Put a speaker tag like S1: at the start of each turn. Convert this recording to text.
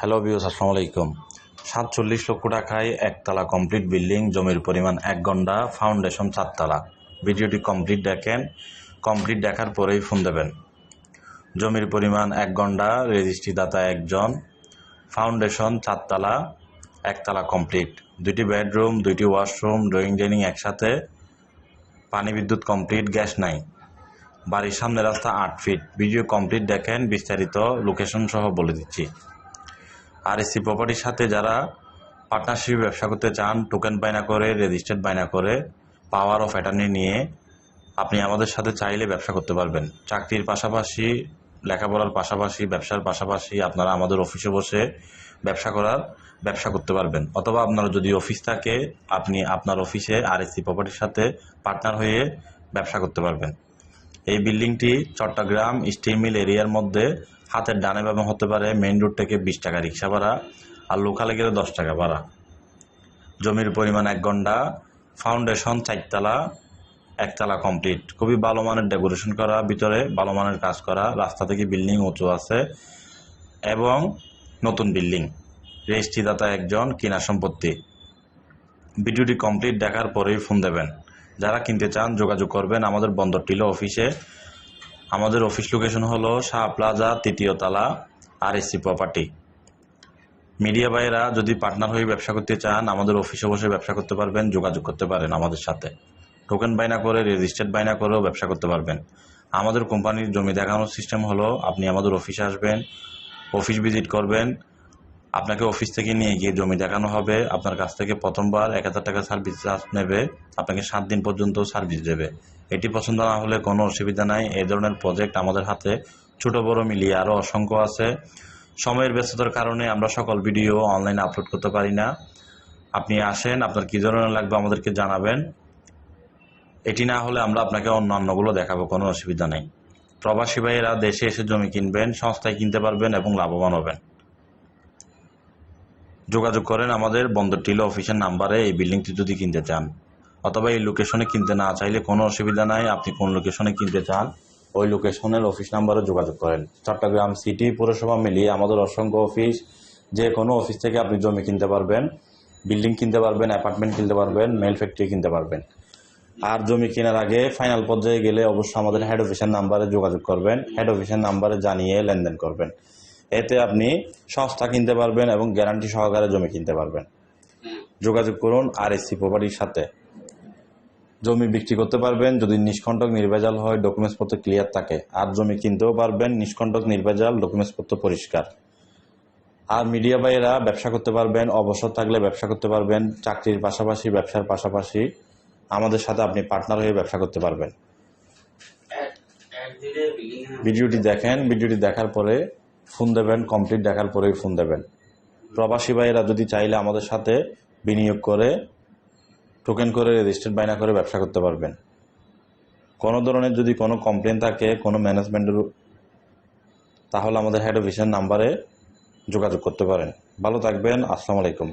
S1: Hello views আসসালামু আলাইকুম। সাতচল্লিশ লক্ষ টাকায় একতলা কমপ্লিট বিল্ডিং জমির পরিমাণ এক ঘণ্টা ফাউন্ডেশন চারতলা। ভিডিওটি কমপ্লিট দেখেন। কমপ্লিট দেখার পরেই ফোন দেবেন। জমির পরিমাণ এক ঘণ্টা রেজিস্ট্রি দাতা একজন। ফাউন্ডেশন চারতলা, একতলা কমপ্লিট দুইটি বেডরুম দুইটি ওয়াশরুম ড্রয়িং ডাইনিং একসাথে। পানি বিদ্যুৎ কমপ্লিট গ্যাস নাই। বাড়ির সামনে রাস্তা আট ফিট ভিডিও কমপ্লিট দেখেন, বিস্তারিত লোকেশন সহ বলে দিচ্ছি। আর এসি প্রপার্টির সাথে যারা পার্টনারশিপ ব্যবসা করতে চান টোকেন বায়না করে রেজিস্টার্ড বায়না করে পাওয়ার অফ অ্যাটার্নি নিয়ে আপনি আমাদের সাথে চাইলে ব্যবসা করতে পারবেন। চাকরির পাশাপাশি, লেখাপড়ার পাশাপাশি, ব্যবসার পাশাপাশি আপনারা আমাদের অফিসে বসে ব্যবসা করার ব্যবসা করতে পারবেন। অথবা আপনারা যদি অফিস থাকে, আপনি আপনার অফিসে আর এসি প্রপার্টির সাথে পার্টনার হয়ে ব্যবসা করতে পারবেন। এই বিল্ডিংটি চট্টগ্রাম স্টিল মিল এরিয়ার মধ্যে হাতের ডানে বামে হতে পারে মেইন রোড থেকে বিশ টাকা রিক্সা ভাড়া আর লোকালে গেলে দশ টাকা ভাড়া। জমির পরিমাণ এক ঘণ্টা ফাউন্ডেশন চারতলা একতলা কমপ্লিট খুবই ভালো মানের ডেকোরেশন করা, ভিতরে ভালো মানের কাজ করা, রাস্তা থেকে বিল্ডিং উঁচু আছে এবং নতুন বিল্ডিং রেজিস্ট্রিদাতা একজন, কিনা সম্পত্তি। ভিডিওটি কমপ্লিট দেখার পরেই ফোন দেবেন। যারা কিনতে চান, যোগাযোগ করবেন আমাদের বন্দর টিলো অফিসে আমাদের অফিস লোকেশন হলো শাহ প্লাজা তৃতীয় তালা আর এসি প্রপার্টি মিডিয়া ভাইয়েরা যদি পার্টনার হয়ে ব্যবসা করতে চান, আমাদের অফিসে বসে ব্যবসা করতে পারবেন, যোগাযোগ করতে পারেন আমাদের সাথে। টোকেন বাইনা করে রেজিস্টার্ড বাইনা করেও ব্যবসা করতে পারবেন। আমাদের কোম্পানির জমি দেখানোর সিস্টেম হলো আপনি আমাদের অফিসে আসবেন অফিস ভিজিট করবেন আপনাকে অফিস থেকে নিয়ে গিয়ে জমি দেখানো হবে। আপনার কাছ থেকে প্রথমবার এক হাজার টাকা সার্ভিস চার্জ নেবে। আপনাকে সাত দিন পর্যন্ত সার্ভিস দেবে। এটি পছন্দ না হলে কোনো অসুবিধা নাই। এই ধরনের প্রজেক্ট আমাদের হাতে ছোট, বড় মিলিয়ে আরও অসংখ্য আছে। সময়ের ব্যস্ততার কারণে আমরা সকল ভিডিও অনলাইনে আপলোড করতে পারি না। আপনি আসেন, আপনার কী ধরনের লাগবে আমাদেরকে জানাবেন। এটি না হলে আমরা আপনাকে অন্য অন্যগুলো দেখাবো, কোনো অসুবিধা নেই। প্রবাসী ভাইয়েরা দেশে এসে জমি কিনবেন, সংস্থায় কিনতে পারবেন এবং লাভবান হবেন। যোগাযোগ করেন আমাদের বন্দর টিলো অফিসের নাম্বারে এই বিল্ডিংটি যদি কিনতে চান। অথবা এই লোকেশনে কিনতে না চাইলে কোনো অসুবিধা নাই, আপনি কোন লোকেশনে কিনতে চান, ওই লোকেশনের অফিস নাম্বারে যোগাযোগ করেন। চট্টগ্রাম সিটি পৌরসভা মিলিয়ে আমাদের অসংখ্য অফিস যে কোনো অফিস থেকে আপনি জমি কিনতে পারবেন বিল্ডিং কিনতে পারবেন অ্যাপার্টমেন্ট কিনতে পারবেন মেল ফ্যাক্টরি কিনতে পারবেন। আর জমি কেনার আগে ফাইনাল পর্যায়ে গেলে অবশ্যই আমাদের হেড অফিসের নাম্বারে যোগাযোগ করবেন হেড অফিসের নাম্বারে জানিয়ে লেনদেন করবেন। এতে আপনি সস্তা কিনতে পারবেন এবং গ্যারান্টি সহকারে জমি কিনতে পারবেন। যোগাযোগ করুন আর এসি প্রপার্টির সাথে। জমি বিক্রি করতে পারবেন যদি নিষ্কণ্টক নির্ভেজাল হয় ডকুমেন্টস পত্র ক্লিয়ার থাকে। আর জমি কিনতেও পারবেন নিষ্কণ্টক নির্ভেজাল ডকুমেন্টস পত্র পরিষ্কার। আর মিডিয়া ভাইয়েরা ব্যবসা করতে পারবেন অবসর থাকলে ব্যবসা করতে পারবেন চাকরির পাশাপাশি ব্যবসার পাশাপাশি আমাদের সাথে আপনি পার্টনার হয়ে ব্যবসা করতে পারবেন। ভিডিওটি দেখেন ভিডিওটি দেখার পরে ফোন দেবেন কমপ্লিট দেখার পরেই ফোন দেবেন। প্রবাসী ভাইয়েরা যদি চাইলে আমাদের সাথে বিনিয়োগ করে টোকেন করে রেজিস্টার্ড বাইনা করে ব্যবসা করতে পারবেন। কোনো ধরনের যদি কোনো কমপ্লেন থাকে, কোনো ম্যানেজমেন্টের তাহলে আমাদের হেড অফিসের নাম্বারে যোগাযোগ করতে পারেন। ভালো থাকবেন, আসসালামু আলাইকুম।